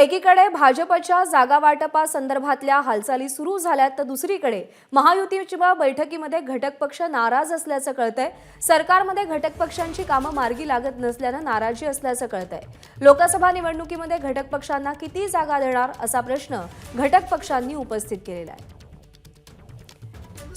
एकीकडे भाजपच्या जागा संदर्भातल्या हालचाली सुरू झाल्यात तर दुसरीकडे महायुतीच्या बैठकीमध्ये घटक पक्ष नाराज असल्याचं कळतंय. सरकारमध्ये घटक पक्षांची कामं मार्गी लागत नसल्यानं नाराजी असल्याचं कळतंय. लोकसभा निवडणुकीमध्ये घटक पक्षांना किती जागा देणार असा प्रश्न घटक पक्षांनी उपस्थित केलेला आहे.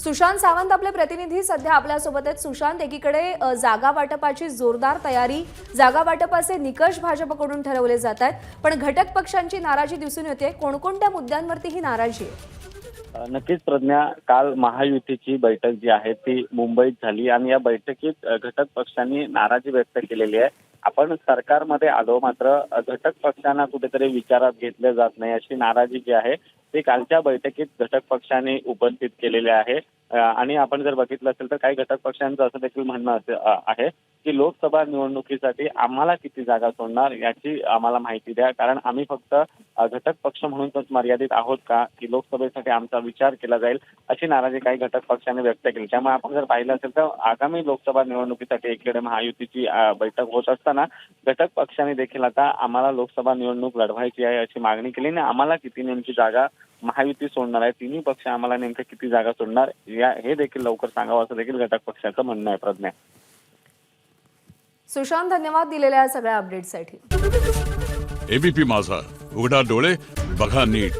सुशांत सावंत आपले प्रतिनिधी सध्या आपल्यासोबत आहेत. सुशांत एकीकडे जागा वाटपाची जोरदार तयारी जागा वाटपाचे निकष भाजपकडून ठरवले जात आहेत. पण घटक पक्षांची नाराजी दिसून येते. कोणकोणत्या मुद्द्यांवरती ही नाराजी आहे? नक्कीच प्रज्ञा काल महायुतीची बैठक जी आहे ती मुंबईत झाली आणि या बैठकीत घटक पक्षांनी नाराजी व्यक्त केलेली आहे. आपण सरकारमध्ये आलो मात्र घटक पक्षांना कुठेतरी विचारात घेतले जात नाही. अशी नाराजी जी आहे ते कालच्या बैठकीत घटक पक्षाने उपस्थित केलेले आहे. आणि आपण जर बघितलं असेल तर काही घटक पक्षांचं असं देखील म्हणणं आहे. की लोकसभा निवडणुकीसाठी आम्हाला किती जागा सोडणार याची आम्हाला माहिती द्या. कारण आम्ही फक्त घटक पक्ष म्हणूनच मर्यादित आहोत का की लोकसभेसाठी आमचा विचार केला जाईल अशी नाराजी काही घटक पक्षाने व्यक्त केली. त्यामुळे आपण जर पाहिलं असेल तर आगामी लोकसभा निवडणुकीसाठी एकीकडे महायुतीची बैठक होत असताना घटक पक्षाने देखील आता आम्हाला लोकसभा निवडणूक लढवायची आहे अशी मागणी केली. आणि आम्हाला किती नेमकी जागा महायुती सोडणार आहे तिन्ही पक्ष आम्हाला नेमक्या किती जागा सोडणार या हे देखील लवकर सांगावं असं देखील घटक पक्षाचं म्हणणं आहे प्रज्ञा. सुशांत धन्यवाद दिलेल्या सगळ्या अपडेटसाठी एबीपी माझा. उघडा डोळे बघा नीट.